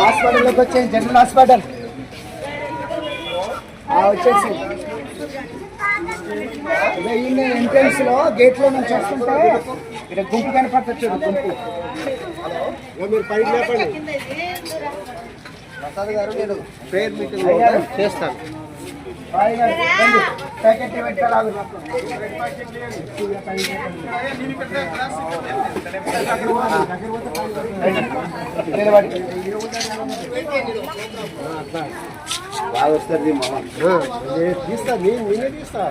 హాస్పిటల్లోకి వచ్చేయండి general hospital. వచ్చేసి. ఎంట్రన్స్లో గేట్లో నుంచి వస్తుంటే ఇక్కడ గుంపు కనపడుతుంది చూడు గుంపు మీరు పైకి లేపండి. ప్రసాద్ గారు నేను ప్రేయర్ మీటింగ్ చేస్తాను ప్యాకెట్ పెట్టాలి బాగా వస్తుంది తీస్తా నేను నేనే తీస్తా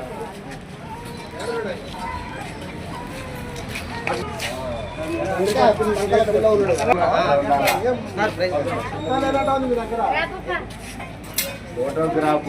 ఫోటోగ్రాఫ్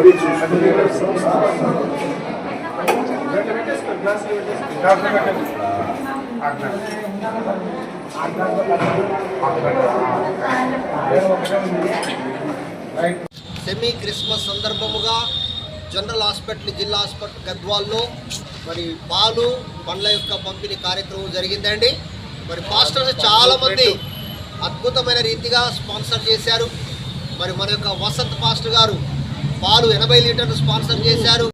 వాళ్ళు సెమీ క్రిస్మస్ సందర్భముగా జనరల్ హాస్పిటల్ జిల్లా హాస్పిటల్ గద్వాల్లో మరి పాలు పండ్ల యొక్క పంపిణీ కార్యక్రమం జరిగిందండి. మరి పాస్టర్స్ చాలా మంది అద్భుతమైన రీతిగా స్పాన్సర్ చేశారు. మరి మన యొక్క వసంత్ పాస్టర్ గారు పాలు ఎనభై లీటర్లు స్పాన్సర్ చేశారు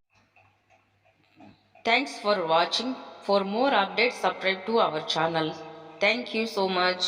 thanks for watching for more update subscribe to our channel thank you so much